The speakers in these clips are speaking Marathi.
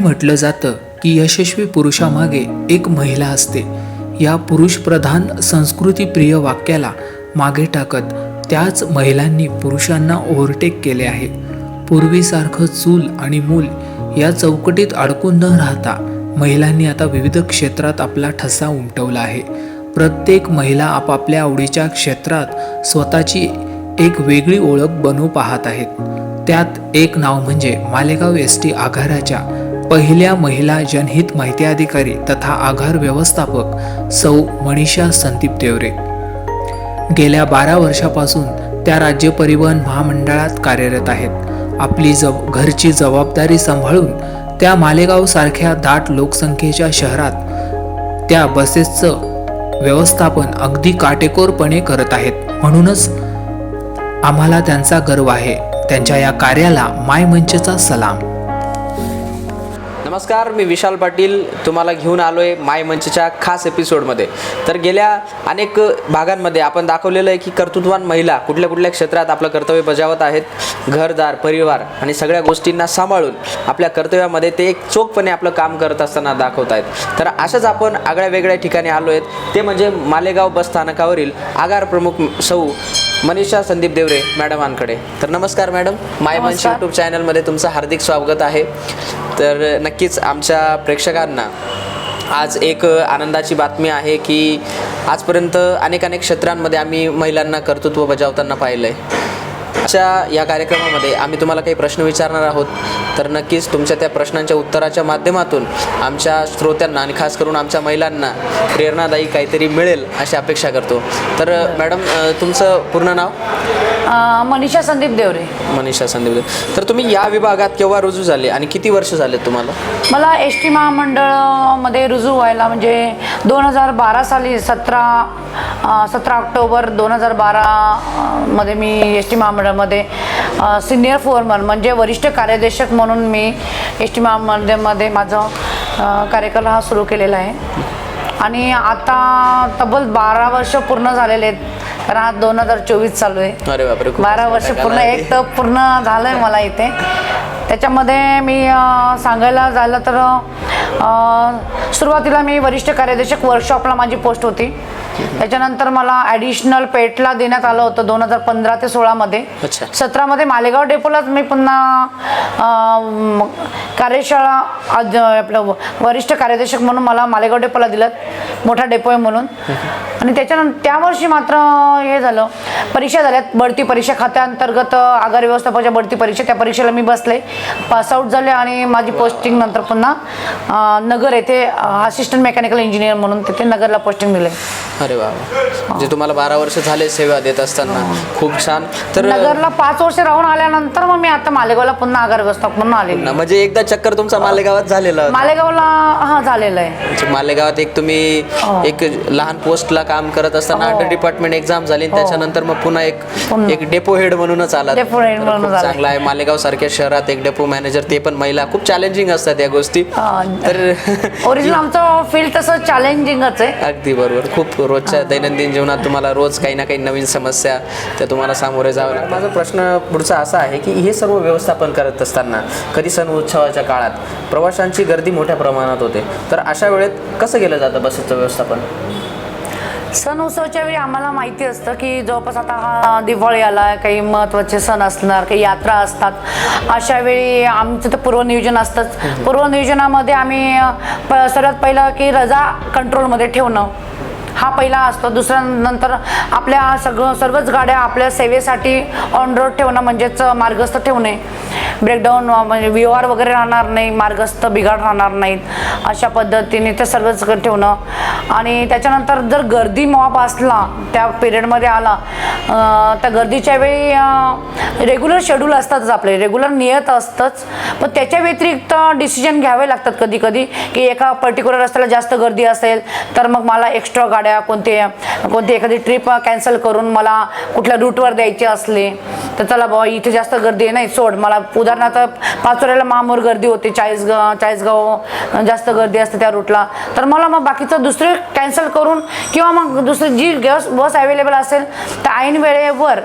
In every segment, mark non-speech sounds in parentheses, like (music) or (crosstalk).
नेहमी म्हटलं जातं की यशस्वी पुरुषामागे एक महिला असते. या पुरुषप्रधान संस्कृतीप्रिय वाक्याला मागे टाकत त्याच महिलांनी पुरुषांना ओव्हरटेक केले आहे. पूर्वीसारखं चूल आणि मूल या चौकटीत अडकून न राहता महिलांनी आता विविध क्षेत्रात आपला ठसा उमटवला आहे. प्रत्येक महिला आपापल्या आवडीच्या क्षेत्रात स्वतःची एक वेगळी ओळख बनवू पाहत आहेत. त्यात एक नाव म्हणजे मालेगाव एस टी आघाराच्या पहिल्या महिला जनहित माहिती अधिकारी तथा आघार व्यवस्थापक सौ मनीषा संदीप देवरे. गेल्या बारा वर्षापासून त्या राज्य परिवहन महामंडळात कार्यरत आहेत. आपली जब घरची जबाबदारी सांभाळून त्या मालेगाव सारख्या दाट लोकसंख्येच्या शहरात त्या बसेसचं व्यवस्थापन अगदी काटेकोरपणे करत आहेत. म्हणूनच आम्हाला त्यांचा गर्व आहे. त्यांच्या या कार्याला माय मंचचा सलाम. नमस्कार मी विशाल पाटील तुम्हाला घेऊन आलो आहे माय मंचच्या खास एपिसोडमध्ये. तर गेल्या अनेक भागांमध्ये आपण दाखवलेलं आहे की कर्तृत्वान महिला कुठल्या कुठल्या क्षेत्रात आपलं कर्तव्य बजावत आहेत. घरदार परिवार आणि सगळ्या गोष्टींना सांभाळून आपल्या कर्तव्यामध्ये ते एक चोखपणे आपलं काम करत असताना दाखवत आहेत. तर अशाच आपण आगळ्या वेगळ्या ठिकाणी आलो आहेत ते म्हणजे मालेगाव बस स्थानकावरील आगार प्रमुख सौ मनीषा संदीप देवरे मॅडमांकडे. तर नमस्कार मॅडम माय मंच. यूट्यूब चॅनलमध्ये तुमचं हार्दिक स्वागत आहे. तर नक्कीच आमच्या प्रेक्षकांना आज एक आनंदाची बातमी आहे की आजपर्यंत अनेक अनेक क्षेत्रांमध्ये आम्ही महिलांना कर्तृत्व बजावताना पाहिलं आहे अशा या कार्यक्रमामध्ये आम्ही तुम्हाला काही प्रश्न विचारणार आहोत तर नक्कीच तुमच्या त्या प्रश्नांच्या उत्तराच्या माध्यमातून आमच्या श्रोत्यांना आणि खास करून आमच्या महिलांना प्रेरणादायी काहीतरी मिळेल अशी अपेक्षा करतो. तर मॅडम तुमचं पूर्ण नाव? मनीषा संदीप देवरे. मनीषा संदीप देव. तर तुम्ही या विभागात केव्हा रुजू झाले आणि किती वर्ष झाले तुम्हाला? मला एस टी महामंडळमध्ये रुजू व्हायला म्हणजे दोन हजार बारा साली सतरा सतरा ऑक्टोबर दोन हजार बारा मध्ये मी एस टी महामंडळमध्ये सिनियर फोरमन म्हणजे वरिष्ठ कार्यदेशक म्हणून मी एस टी महामंडळामध्ये माझा कार्यकाल हा सुरू केलेला आहे. आणि आता तब्बल बारा वर्ष पूर्ण झालेले आहेत. कारण आज दोन हजार चोवीस चालू आहे. अरे बापरे खूप बारा वर्ष पूर्ण एक तर पूर्ण झालंय मला इथे. त्याच्यामध्ये मी सांगायला झालं तर सुरुवातीला मी वरिष्ठ कार्यदेशक वर्कशॉपला माझी पोस्ट होती. त्याच्यानंतर मला ॲडिशनल पेटला देण्यात आलं होतं दोन हजार पंधरा ते सोळामध्ये. सतरामध्ये मालेगाव डेपोलाच मी पुन्हा कार्यशाळा आज आपलं वरिष्ठ कार्यदर्शक म्हणून मला मालेगाव डेपोला दिलं मोठा डेपो आहे म्हणून. आणि त्याच्यानंतर त्या वर्षी मात्र हे झालं. परीक्षा झाल्यात बढती परीक्षा खात्याअंतर्गत आगार व्यवस्थापनाच्या बढती परीक्षा त्या परीक्षेला मी बसले. पासआउट झाले आणि माझी पोस्टिंग नंतर पुन्हा नगर येथे असिस्टंट मेकॅनिकल इंजिनियर म्हणून तिथे नगरला पोस्टिंग दिले. अरे वा. म्हणजे तुम्हाला बारा वर्ष झाले सेवा देत असताना. खूप छान. तर नगरला पाच वर्ष राहून आल्यानंतर मग मी आता मालेगावला पुन्हा आगार व्यवस्थापक म्हणून आलेली. म्हणजे एकदा चक्कर तुमचा मालेगावात झालेला होता. मालेगावला हा झालेलं आहे. म्हणजे मालेगावात एक तुम्ही हो. एक लहान पोस्टला काम करत असताना हो. अंडर डिपार्टमेंट एक्झाम झाली आणि त्याच्यानंतर मग पुन्हा एक. एक डेपो हेड म्हणूनच आला. Depot head म्हणून. चांगला आहे. मालेगाव सारख्या शहरात एक डेपो मॅनेजर ते पण महिला. खूप चॅलेंजिंग असतात या गोष्टी. तर ओरिजिनल आमचं फील्ड तसं चॅलेंजिंगच आहे. अगदी बरोबर. खूप रोजच्या दैनंदिन जीवनात तुम्हाला रोज काही ना काही नवीन समस्या त्या तुम्हाला सामोरे जावं लागतं. माझा प्रश्न पुढचा असा आहे की हे सर्व व्यवस्थापन करत असताना कधी सण उत्सवाच्या काळात प्रवाशांची गर्दी मोठ्या प्रमाणात होते. तर अशा वेळेत कसं केलं जातं बसेसचं व्यवस्थापन? सण उत्सवाच्या वेळी आम्हाला माहिती असतं की जवळपास आता हा दिवाळी आला काही महत्त्वाचे सण असणार काही यात्रा असतात. अशा वेळी आमचं तर पूर्वनियोजन असतंच. पूर्वनियोजनामध्ये आम्ही सर्वात पहिलं की रजा कंट्रोलमध्ये ठेवणं. हा पहिला असतो. दुसरा नंतर आपल्या सगळं सर्वच गाड्या आपल्या सेवेसाठी ऑन रोड ठेवणं म्हणजेच मार्गस्थ ठेवणे. ब्रेकडाऊन म्हणजे व्यवहार वगैरे राहणार नाही मार्गस्थ बिघाड राहणार नाहीत अशा पद्धतीने ते सर्वच ठेवणं. आणि त्याच्यानंतर जर गर्दी मॉप असला त्या पिरियडमध्ये आला त्या गर्दीच्या वेळी रेग्युलर शेड्यूल असतातच आपले. रेग्युलर नियत असतंच. पण त्याच्या व्यतिरिक्त डिसिजन घ्यावे लागतात कधी कधी की एका पर्टिक्युलर रस्त्याला जास्त गर्दी असेल तर मग मला एक्स्ट्रा गाड्या कोणते कोणती एखादी ट्रिप कॅन्सल करून मला कुठल्या रूटवर द्यायची असली तर चला बाबा इथे जास्त गर्दी आहे नाही सोड. मला उदाहरणार्थ पाचोऱ्याला मामूर गर्दी होते चाळीसगाव चाळीसगाव जास्त गर्दी असते त्या रूटला तर मला मग बाकीचं दुसरे कॅन्सल करून किंवा मग दुसरी जी गॅस बस अवेलेबल असेल तर ऐन वेळेवर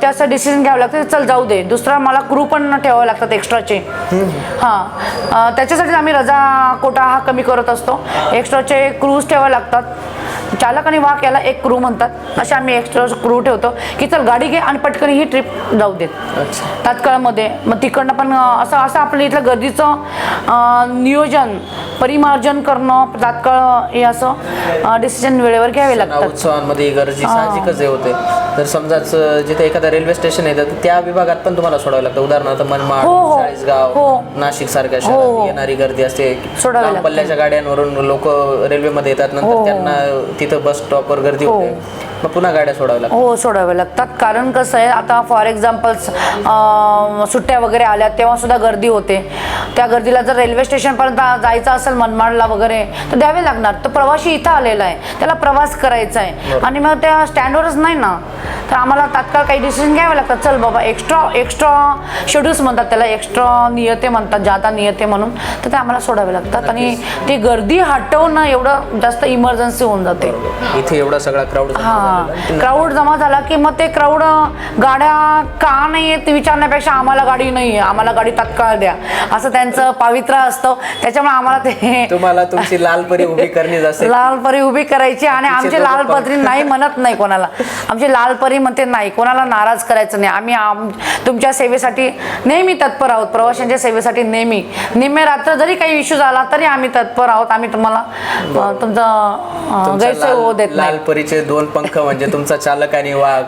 त्याचं डिसिजन घ्यावं लागतं. चल जाऊ दे. दुसरा मला क्रू पण ठेवावे लागतात एक्स्ट्राचे हां. त्याच्यासाठीच त्याच्यासाठी आम्ही रजा कोटा हा कमी करत असतो. एक्स्ट्राचे क्रूज ठेवावे लागतात. चालक आणि वाहक याला एक क्रू म्हणतात असे आम्ही एक्स्ट्रा क्रू ठेवतो की चल गाडी घे आणि पटकन ही ट्रिप जाऊ देत तात्काळमध्ये मग तिकडनं पण असं असं आपलं इथलं गर्दीचं नियोजन परिमार्जन करणं तात्काळ हे असं डिसिजन वेळेवर घ्यावे लागतात उत्सवांमध्ये गर्दी साहजिकच हे होते तर समजाच जिथे एखादा रेल्वे स्टेशन आहे तर त्या विभागात पण तुम्हाला सोडावं लागतं उदाहरणार्थ मनमाड हो, हो. चाळीसगाव हो. नाशिक सारख्या शहरात. येणारी गर्दी असते. पल्ल्याच्या गाड्यांवरून लोक रेल्वेमध्ये येतात नंतर. त्यांना तिथं बस स्टॉपवर गर्दी हो. होते मग पुन्हा गाड्या सोडाव्या लागतात. हो सोडावे लागतात. कारण कसं आहे आता फॉर एक्झाम्पल्स सुट्ट्या वगैरे आल्या तेव्हा सुद्धा गर्दी होते. त्या गर्दीला जर रेल्वे स्टेशनपर्यंत जायचं असेल मनमाडला वगैरे तर द्यावे लागणार. तर प्रवासी इथं आलेला आहे. त्याला प्रवास करायचा आहे. आणि मग त्या स्टँडवरच नाही ना. तर आम्हाला तात्काळ काही डिसिजन घ्यावे लागतात. चल बाबा एक्स्ट्रा एक्स्ट्रा शेड्यूल्स म्हणतात त्याला एक्स्ट्रा नियते म्हणतात जाता नियते म्हणून. तर ते आम्हाला सोडावे लागतात. आणि ती गर्दी हटवणं एवढं जास्त इमर्जन्सी होऊन जाते. इथे एवढा सगळा क्राऊड हा. क्राऊड जमा झाला की मग ते क्राऊड गाड्या का नाही आहेत विचारण्यापेक्षा आम्हाला गाडी नाही आहे. आम्हाला गाडी तात्काळ द्या. असं त्यांचं पावित्र्य असतं. त्याच्यामुळे आम्हाला ते तुम्हाला तुमची लाल परी उभी करणीच असेल लाल परी उभी करायची आणि आमची दोघं लाल पण. पत्री नाही म्हणत नाही कोणाला. आमची लाल परी म्हणते नाही कोणाला नाराज करायचं नाही. आम्ही आम- तुमच्या सेवेसाठी नेहमी तत्पर आहोत. प्रवाशांच्या सेवेसाठी नेहमी. निम्मे रात्र जरी काही इश्यू झाला तरी आम्ही तत्पर आहोत. आम्ही तुम्हाला तुमचा गैरसोय होऊ लाल देत लाल परीचे दोन पंख म्हणजे तुमचा चालक आणि वाघ.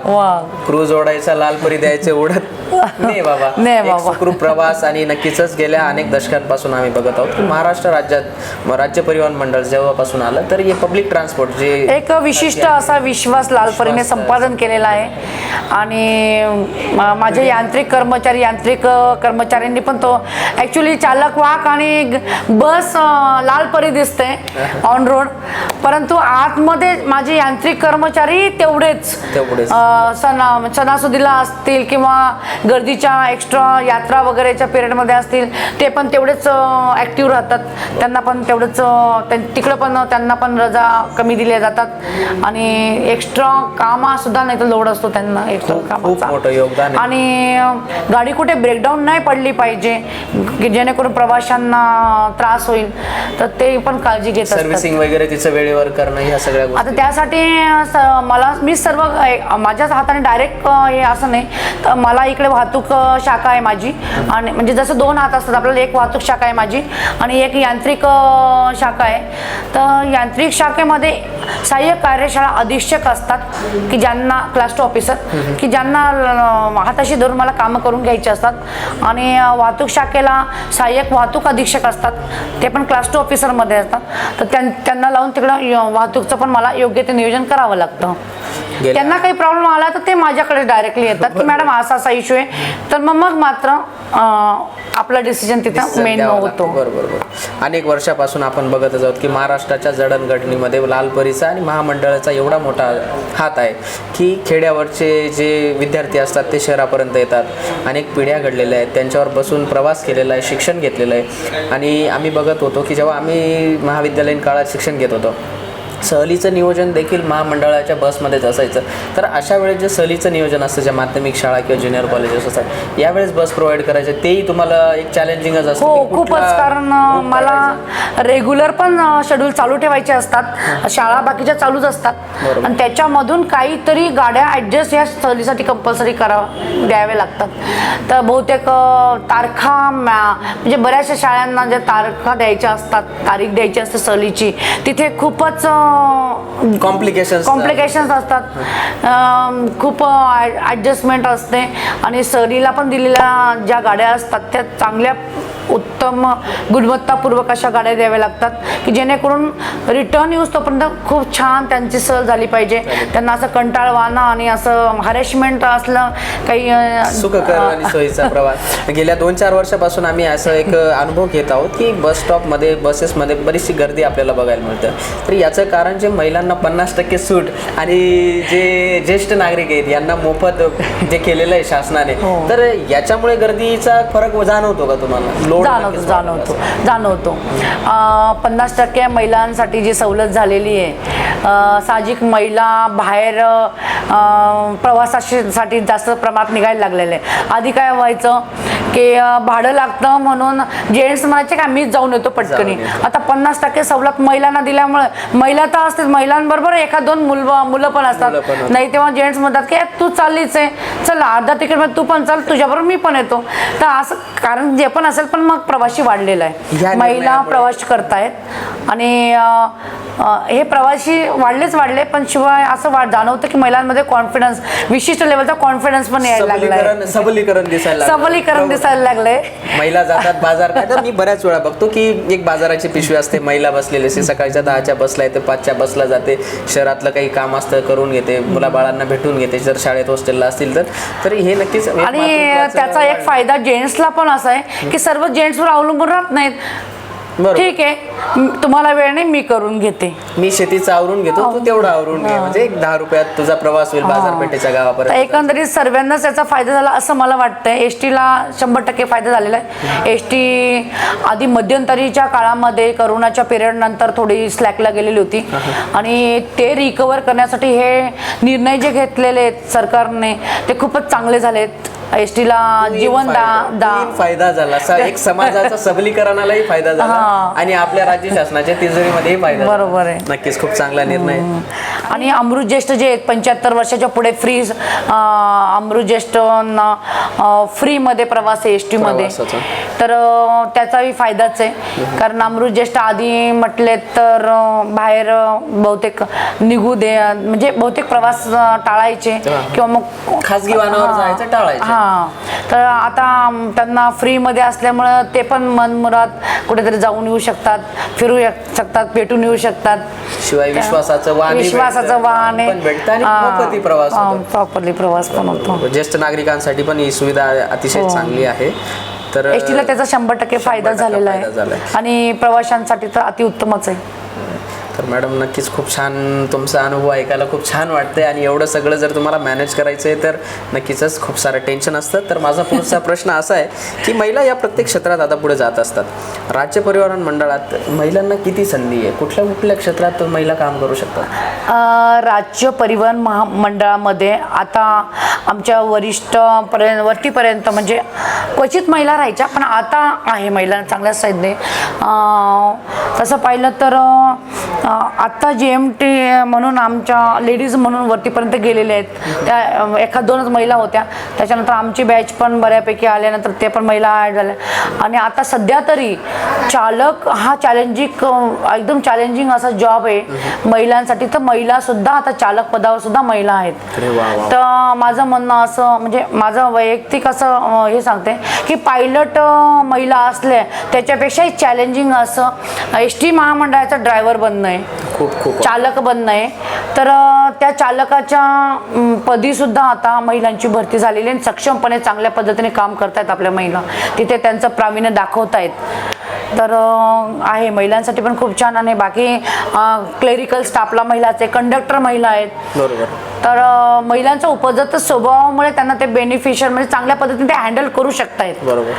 क्रूज ओढायचा लाल परी द्यायचे ओढत नाही बाबा. नाही एक बाबा. सुखरूप प्रवास आणि नक्कीच गेल्या अनेक दशकांपासून आम्ही बघत आहोत. की महाराष्ट्र राज्यात राज्य परिवहन मंडळ जेव्हापासून आलं तर हे पब्लिक ट्रान्सपोर्ट जे एक विशिष्ट असा विश्वास लालपरीने संपादन केलेला आहे. आणि मा- माझे यांत्रिक कर्मचारी यांत्रिक अ, कर्मचाऱ्यांनी पण तो ॲक्च्युली चालक वाहक आणि ग- बस अ, लालपरी दिसते (laughs) ऑन रोड परंतु आतमध्ये माझे यांत्रिक कर्मचारी तेवढेच तेवढेच. अ, सणा सणासुदीला असतील किंवा गर्दीच्या एक्स्ट्रा यात्रा वगैरेच्या पिरियडमध्ये असतील ते पण तेवढेच ॲक्टिव्ह राहतात. त्यांना पण तेवढंच तिकडं पण त्यांना पण रजा कमी दिल्या जातात. आणि एक्स्ट्रा कामासुद्धा नाही तर लोड असतो त्यांना एक्स्ट्रा कामाचा. आणि गाडी कुठे ब्रेकडाऊन नाही पडली पाहिजे की जेणेकरून प्रवाशांना त्रास होईल तर ते पण काळजी घेत सर्व्हिसिंग वगैरे तिचं वेळेवर करणं ह्या सगळ्या आता त्यासाठी मला मी सर्व माझ्याच हाताने डायरेक्ट हे असं नाही तर मला इकडे वाहतूक अ, शाखा आहे माझी. आणि म्हणजे जसं दोन हात असतात आपल्याला एक वाहतूक शाखा आहे माझी आणि एक यांत्रिक शाखा आहे. तर यांत्रिक शाखेमध्ये सहाय्यक कार्यशाळा अधीक्षक असतात की ज्यांना क्लास टू ऑफिसर की ज्यांना हाताशी धरून मला कामं करून घ्यायची असतात. आणि वाहतूक शाखेला सहाय्यक वाहतूक अधीक्षक असतात. ते पण क्लास टू ऑफिसरमध्ये असतात. तर त्यां- त्यांना लावून तिकडं वाहतूकचं पण मला योग्य ते नियोजन करावं लागतं. त्यांना काही प्रॉब्लेम आला तर ते माझ्याकडे डायरेक्टली येतात की मॅडम असा असा इश्यू आहे तर मग मग मात्र आपला डिसिजन तिथं मेन. होतो. बरोबर बरोबर. अनेक वर्षापासून आपण बघतच आहोत की महाराष्ट्राच्या जडणघडणीमध्ये लालपरीचा आणि महामंडळाचा एवढा मोठा हात आहे की खेड्यावरचे जे विद्यार्थी असतात ते शहरापर्यंत येतात. अनेक पिढ्या घडलेल्या आहेत. त्यांच्यावर बसून प्रवास केलेला आहे शिक्षण घेतलेलं आहे. आणि आम्ही बघत होतो की जेव्हा आम्ही महाविद्यालयीन काळात शिक्षण घेत होतो सहलीचं नियोजन देखील महामंडळाच्या बसमध्येच असायचं. तर अशा वेळेस जे सहलीचं नियोजन असतं ज्या माध्यमिक शाळा किंवा ज्युनियर कॉलेजेस असतात यावेळेस बस प्रोव्हाइड करायचे. तेही तुम्हाला एक चॅलेंजिंगच असतं हो खूपच कारण मला रेग्युलर पण शेड्यूल चालू ठेवायचे असतात. शाळा बाकीच्या चालूच असतात. आणि त्याच्यामधून काहीतरी गाड्या ॲडजस्ट या सहलीसाठी कंपल्सरी करा द्यावे लागतात. तर बहुतेक तारखा म्हणजे बऱ्याचशा शाळांना ज्या तारखा द्यायच्या असतात तारीख द्यायची असते सहलीची तिथे खूपच कॉम्प्लिकेशन्स कॉम्प्लिकेशन्स असतात. खूप ॲडजस्टमेंट असते. आणि सहलीला पण दिलेल्या ज्या गाड्या असतात त्या चांगल्या उत्तम गुणवत्तापूर्वक अशा गाड्या द्याव्या लागतात की जेणेकरून रिटर्न यूज तोपर्यंत खूप छान त्यांची सहल झाली पाहिजे. त्यांना असं कंटाळवाणं आणि असं हॅरेशमेंट असलं काही सुखकर आणि सोयीचा (laughs) प्रवास. गेल्या दोन चार वर्षापासून आम्ही असं एक अनुभव घेत आहोत की बस स्टॉपमध्ये बसेसमध्ये बरीचशी गर्दी आपल्याला बघायला मिळतं. तर याचं कारण जे महिलांना पन्नास टक्के सूट आणि जे ज्येष्ठ नागरिक आहेत यांना मोफत जे केलेलं आहे शासनाने हो. तर याच्यामुळे गर्दीचा फरक जाणवतो का तुम्हाला? लोड जाणवतो जाणवतो जाणवतो. अं, पन्नास टक्के महिलांसाठी जी सवलत झालेली आहे साहजिक महिला बाहेर अं, प्रवासासाठी जास्त प्रमाणात निघायला लागलेले. आहे आधी काय व्हायचं की भाडं लागतं म्हणून जेंट्स म्हणायचे का मीच जाऊन येतो पटकनी. आता पन्नास टक्के सवलत महिलांना दिल्यामुळे महिला तर असतेच महिलांबरोबर एखाद दोन मुल मुलं पण असतात. नाही तेव्हा जेंट्स म्हणतात की "ए, तू चाललीच आहे चल अर्धा तिकीट तू पण चाल तुझ्याबरोबर मी पण येतो तर असं कारण जे पण असेल पण मग प्रवासी वाढलेला आहे महिला प्रवास करतायत आणि हे प्रवासी वाढलेच वाढले पण शिवाय असं वाढ जाणवतं की महिलांमध्ये कॉन्फिडन्स विशिष्ट लेवलचा कॉन्फिडन्स पण यायला लागलाय सबलीकरण दिसायला लागलं. सबलीकरण. दिसायला लागलंय. महिला जातात बाजार. आता मी बऱ्याच वेळा बघतो की एक बाजाराची पिशवी असते. महिला बसलेली असते. सकाळच्या दहाच्या बसला येते पाचच्या बसला जाते. शहरातलं काही काम असतं करून घेते. मुलाबाळांना भेटून घेते. जर शाळेत हॉस्टेलला असतील तर. तर हे नक्कीच आणि त्याचा एक फायदा जेंट्सला पण असा आहे की सर्व जेंट्सवर अवलंबून राहत नाहीत. ठीक आहे. म- तुम्हाला वेळ नाही मी करून घेते. मी शेतीचं आवरून घेतो तू तेवढं आवरून घे. म्हणजे एक दहा रुपयात तुझा प्रवास होईल बाजारपेठेच्या तर गावापर्यंत एकंदरीत सर्वांनाच याचा फायदा झाला असं मला वाटतंय. एस टीला शंभर टक्के फायदा झालेला आहे. एस टी आधी मध्यंतरीच्या काळामध्ये करोनाच्या पिरियड नंतर थोडी स्लॅकला गेलेली होती. आणि ते रिकवर करण्यासाठी हे निर्णय जे घेतलेले आहेत सरकारने ते खूपच चांगले झालेत. एस टीला जीवन दा फायदा- दा तीन फायदा झाला एक समाजाचा (laughs) सबलीकरणालाही फायदा झाला. आणि आपल्या राज्य शासनाच्या तिजोरीमध्येही फायदा. बरोबर आहे. नक्कीच खूप चांगला निर्णय आणि अमृत ज्येष्ठ जे आहेत पंच्याहत्तर वर्षाच्या पुढे फ्री अमृत ज्येष्ठांना फ्रीमध्ये प्रवास आहे एस टीमध्ये. तर त्याचाही फायदाच आहे कारण अमृत ज्येष्ठ आधी म्हटले तर बाहेर बहुतेक निघू दे म्हणजे बहुतेक प्रवास टाळायचे. किंवा मग खाजगी वाहनावर. जायचं टाळायचं. हा. तर आता त्यांना फ्रीमध्ये असल्यामुळं ते पण मनमुराद कुठेतरी जाऊन येऊ शकतात फिरू शकतात भेटून येऊ शकतात. शिवाय विश्वासाचं वाहन विश्वासाचं वाहन आहे. प्रवास होतो. प्रॉपरली प्रवास पण होतो. ज्येष्ठ नागरिकांसाठी पण ही सुविधा अतिशय हो. चांगली आहे. तर एस टीला त्याचा शंभर टक्के फायदा टक्के झालेला फायदा झालाय. आहे आणि प्रवाशांसाठी तर अतिउत्तमच आहे. तर मॅडम नक्कीच खूप छान तुमचा अनुभव ऐकायला खूप छान वाटतंय आणि एवढं सगळं जर तुम्हाला मॅनेज करायचं आहे तर नक्कीच खूप सारं टेन्शन असतं. तर माझा पुढचा प्रश्न असा आहे की महिला या प्रत्येक क्षेत्रात आता पुढे जात असतात. राज्य परिवहन मंडळात महिलांना किती संधी आहे? कुठल्या कुठल्या क्षेत्रात महिला काम करू शकतात राज्य परिवहन महामंडळामध्ये आता आमच्या वरिष्ठ पर्यंत वरतीपर्यंत म्हणजे क्वचित महिला राहायच्या पण आता आहे महिला चांगल्या संधी. तसं पाहिलं तर आत्ता जी एम टी म्हणून आमच्या लेडीज म्हणून वरतीपर्यंत गेलेल्या आहेत. त्या एखाद दोनच महिला होत्या. त्याच्यानंतर आमची बॅच पण बऱ्यापैकी आल्यानंतर ते पण महिला ॲड झाल्या. आणि आता सध्या तरी चालक हा चॅलेंजिंग एकदम चॅलेंजिंग असा जॉब आहे. महिलांसाठी तर महिला सुद्धा आता चालक पदावर सुद्धा महिला आहेत. तर माझं म्हणणं असं म्हणजे माझं वैयक्तिक असं हे सांगते की पायलट महिला असल्या त्याच्यापेक्षाही चॅलेंजिंग असं एस टी महामंडळाचा ड्रायव्हर बनणं आहे. खूप खूप चालक बनणं आहे. तर त्या चालकाच्या पदी सुद्धा आता महिलांची भरती झालेली आहे आणि सक्षमपणे चांगल्या पद्धतीने काम करतायत आपल्या महिला. तिथे त्यांचं प्रावीण्य दाखवतायत. तर आहे. महिलांसाठी पण खूप छान आणि बाकी क्लेरिकल स्टाफला महिलाचे कंडक्टर महिला आहेत. बरोबर. तर महिलांचा उपजत स्वभावामुळे त्यांना ते बेनिफिशियल म्हणजे चांगल्या पद्धतीने ते हँडल करू शकतायत. बरोबर.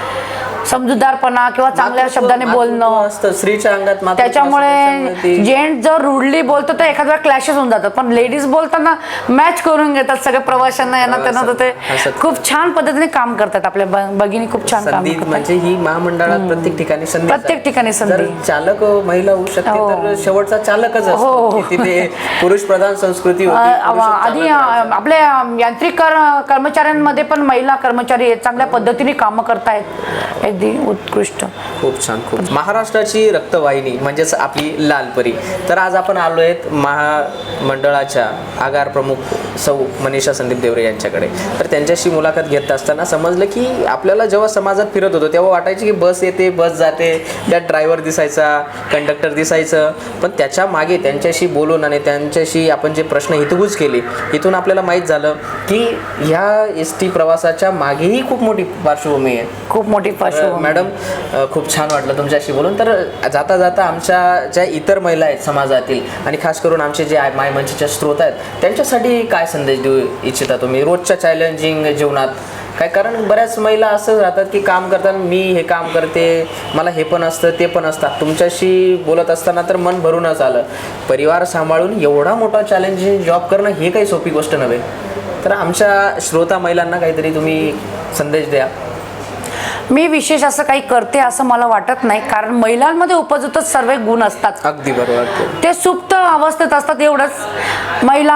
समजूतदारपणा किंवा चांगल्या शब्दाने बोलणं असतं स्त्रीच्या अंगात त्याच्यामुळे जेंट्स जर रुडली बोलतो तर एखाद्या क्लॅशेस होऊन जातात पण लेडीज बोलताना मॅच करून घेतात सगळ्या प्रवाशांना यांना त्यांना तर ते. खूप छान पद्धतीने काम करतात आपल्या भगिनी खूप छान काम म्हणजे ही महामंडळात प्रत्येक ठिकाणी संधी प्रत्येक ठिकाणी संधी. चालक महिला होऊ शकते हो. तर शेवटचा चालकच हो, हो. तिथे पुरुष प्रधान संस्कृती आधी आपल्या यांत्रिक कर- कर्मचाऱ्यांमध्ये पण महिला कर्मचारी चांगल्या पद्धतीने कामं करतायत अगदी उत्कृष्ट. खूप छान खूप महाराष्ट्राची रक्तवाहिनी म्हणजेच आपली लालपरी. तर आज आपण आलो आहेत महामंडळाच्या आगार प्रमुख सौ मनीषा संदीप देवरे यांच्याकडे. तर त्यांच्याशी मुलाखत घेत असताना समजलं की आपल्याला जेव्हा समाजात फिरत होतो तेव्हा वाटायचे की बस येते बस जाते त्यात ड्रायव्हर दिसायचा कंडक्टर दिसायचं. पण त्याच्यामागे त्यांच्याशी बोलून आणि त्यांच्याशी आपण जे प्रश्न हितगुज केले इथून आपल्याला माहीत झालं की ह्या एस टी प्रवासाच्या मागेही खूप मोठी पार्श्वभूमी आहे. खूप मोठी तर मॅडम खूप छान वाटलं तुमच्याशी बोलून. तर जाता जाता आमच्या ज्या इतर महिला आहेत समाजातील आणि खास करून आमचे जे आय- माय स्रोत आहेत त्यांच्यासाठी काय संदेश देऊ इच्छिता तुम्ही? रोजच्या चॅलेंजिंग जीवनात काय? कारण बऱ्याच महिला असं राहतात की काम करताना मी हे काम करते मला हे पण असतं ते पण असतं तुमच्याशी बोलत असताना तर मन भरूनच आलं. परिवार सांभाळून एवढा मोठा चॅलेंजिंग जॉब करणं हे काही सोपी गोष्ट नव्हे. तर आमच्या श्रोता महिलांना काहीतरी तुम्ही संदेश द्या. मी विशेष असं काही करते असं मला वाटत नाही कारण महिलांमध्ये उपजतच सर्व गुण असतात. अगदी बरोबर. ते सुप्त अवस्थेत असतात एवढंच. महिला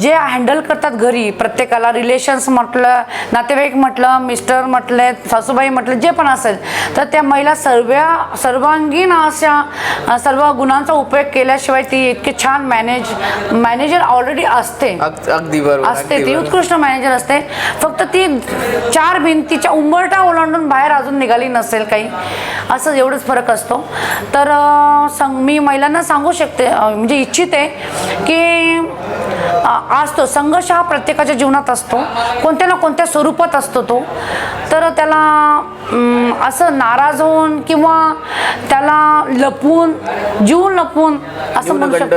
जे हँडल करतात घरी प्रत्येकाला रिलेशन्स म्हटलं नातेवाईक म्हटलं मिस्टर म्हटले सासूबाई म्हटलं जे पण असेल तर त्या महिला सर्व सर्वांगीण अशा सर्व गुणांचा उपयोग केल्याशिवाय ती इतके छान मॅनेज मॅनेजर ऑलरेडी असते. अग- अगदी बरोबर असते ती. उत्कृष्ट मॅनेजर असते. फक्त ती चार भिंतीच्या उंबरठा ओलांडून बाहेर अजून निघाली नसेल काही असं एवढंच फरक असतो. तर सांग मी महिलांना सांगू शकते म्हणजे इच्छिते की अं, असतो संघर्ष हा प्रत्येकाच्या जीवनात असतो. कोणत्या ना कोणत्या स्वरूपात असतो तो. तर त्याला असं नाराज होऊन किंवा त्याला लपवून जीव लपवून असं म्हणू शकतो.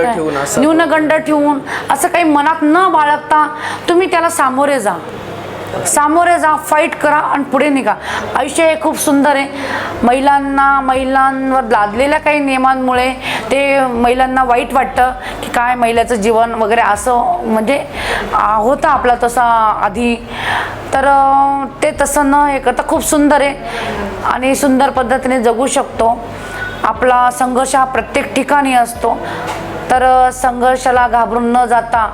न्यूनगंड ठेवून असं काही मनात न बाळगता तुम्ही त्याला सामोरे जा. सामोरे जा फाईट करा आणि पुढे निघा. आयुष्य हे खूप सुंदर आहे. महिलांना महिलांवर लादलेल्या काही नियमांमुळे ते महिलांना वाईट वाटतं की काय महिलाचं जीवन वगैरे असं म्हणजे होता आपला तसा आधी. तर ते तसं न हे करता खूप सुंदर आहे. आणि सुंदर पद्धतीने जगू शकतो. आपला संघर्ष हा प्रत्येक ठिकाणी असतो. तर संघर्षाला घाबरून न जाता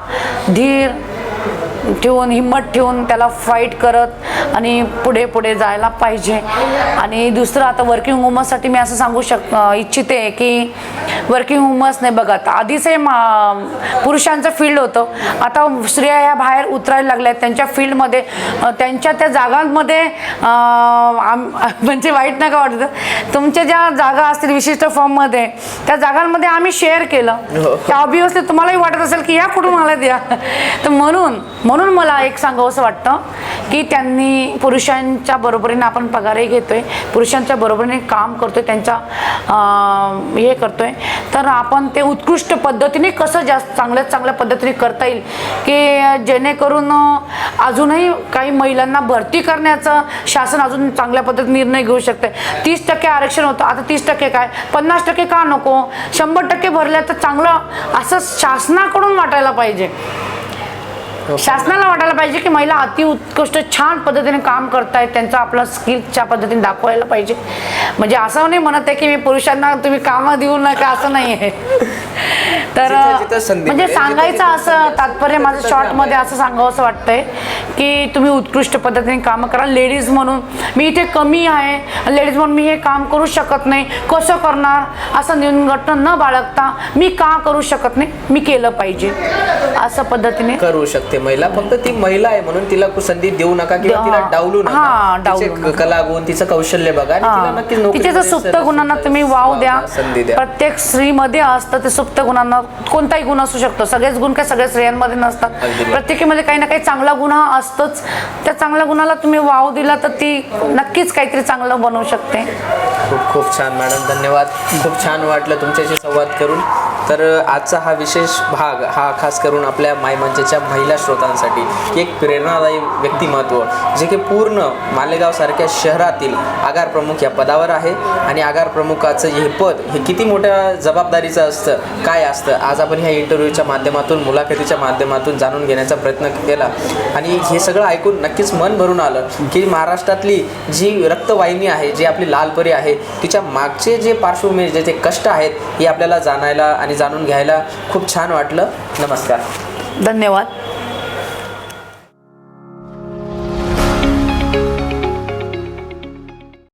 धीर ठेवून हिंमत ठेवून त्याला फाईट करत आणि पुढे पुढे जायला पाहिजे. आणि दुसरं आता वर्किंग वुमन्ससाठी मी असं सांगू शक इच्छिते की वर्किंग वुमन्सने बघा आता आधीच हे पुरुषांचं फील्ड होतं. आता स्त्रिया ह्या बाहेर उतरायला लागल्या आहेत त्यांच्या फील्डमध्ये त्यांच्या त्या जागांमध्ये (laughs) म्हणजे वाईट नका वाटतं? तुमच्या ज्या जागा असतील विशिष्ट फॉर्ममध्ये त्या जागांमध्ये आम्ही शेअर केलं. ऑब्विसली तुम्हालाही वाटत असेल की या कुठून आल्या द्या तर म्हणून म्हणून म्हणून मला एक सांगावं असं वाटतं की त्यांनी पुरुषांच्या बरोबरीने आपण पगारही घेतोय पुरुषांच्या बरोबरीने काम करतोय त्यांचा हे करतोय. तर आपण ते उत्कृष्ट पद्धतीने कसं जास्त चांगल्यात चांगल्या पद्धतीने करता येईल की जेणेकरून अजूनही काही महिलांना भरती करण्याचं शासन अजून चांगल्या पद्धतीने निर्णय घेऊ शकते तीस टक्के आरक्षण होतं आता तीस टक्के काय? पन्नास टक्के का नको? शंभर टक्के भरल्या तर चांगलं असं शासनाकडून वाटायला पाहिजे. शासनाला वाटायला पाहिजे की महिला अति उत्कृष्ट छान पद्धतीने काम करतायत. त्यांचं आपलं स्किलच्या पद्धतीने दाखवायला पाहिजे. म्हणजे असं नाही म्हणत आहे की मी पुरुषांना तुम्ही कामं देऊ नका असं नाही आहे. (laughs) तर म्हणजे सांगायचं असं तात्पर्य माझं शॉर्टमध्ये असं सांगावं असं वाटतंय की तुम्ही उत्कृष्ट पद्धतीने कामं करा. लेडीज म्हणून मी इथे कमी आहे. लेडीज म्हणून मी हे काम करू शकत नाही. कसं करणार? असं न्यूनगट न बाळगता मी का करू शकत नाही? मी केलं पाहिजे. असं पद्धतीने करू शकते. महिला फक्त ती महिला आहे म्हणून तिला संधी देऊ नका किंवा. तिला डावलू नका. डावलू. कला गुण तिचं कौशल्य बघा तिचे जर सुप्त गुणांना तुम्ही वाव द्या. संधी द्या. प्रत्येक स्त्रीमध्ये असतं ते सुप्त गुणांना कोणताही गुण असू शकतो. सगळेच गुण काय सगळ्या स्त्रियांमध्ये नसतात. प्रत्येकीमध्ये काही ना काही चांगला गुण हा असतोच. त्या चांगल्या गुणाला तुम्ही वाव दिला तर ती नक्कीच काहीतरी चांगलं बनवू शकते. खूप खूप छान मॅडम धन्यवाद. खूप छान वाटलं तुमच्याशी संवाद करून. तर आजचा हा विशेष भाग हा खास करून आपल्या मायमंचेच्या महिला श्रोतांसाठी एक प्रेरणादायी व्यक्तिमत्व जे की पूर्ण मालेगावसारख्या शहरातील आगार प्रमुख या पदावर आहे. आणि आगार प्रमुखाचं हे पद हे किती मोठ्या जबाबदारीचं असतं काय असतं आज आपण ह्या इंटरव्ह्यूच्या माध्यमातून मुलाखतीच्या माध्यमातून जाणून घेण्याचा प्रयत्न केला. आणि हे सगळं ऐकून नक्कीच मन भरून आलं की महाराष्ट्रातली जी रक्तवाहिनी आहे जी आपली लालपरी आहे तिच्या मागचे जे पार्श्वभूमी जे ते कष्ट आहेत हे आपल्याला जाणायला आणि जाणून घ्यायला खूप छान वाटलं. नमस्कार. धन्यवाद.